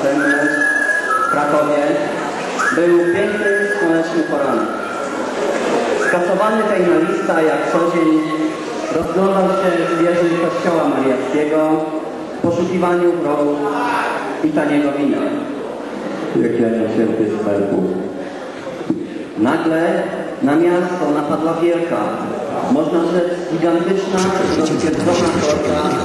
w Krakowie był piękny, słoneczny poranek. Skasowany hejnalista jak co dzień rozglądał się w wieży kościoła mariackiego w poszukiwaniu progu i taniego wina. Jak ja nie cierpię sklepu. Nagle na miasto napadła wielka, można rzec gigantyczna, rozpierdolona korka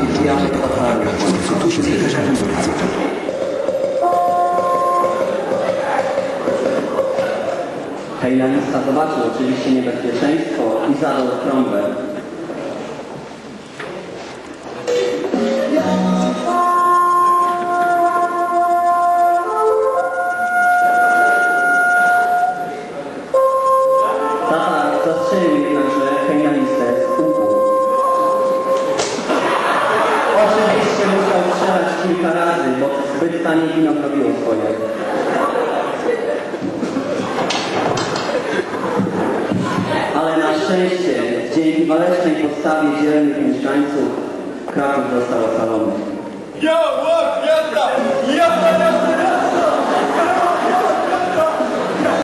Hejlanista zobaczył oczywiście niebezpieczeństwo i zadał trąbę. Tata zastrzelił jednakże hejlanistę z łuku. Oczywiście musiał strzelać kilka razy, bo zbyt tanie wino robiło swoje. Ale na szczęście, dzięki walecznej podstawie dzielnych mieszkańców, Kraków został ocalony. Yo!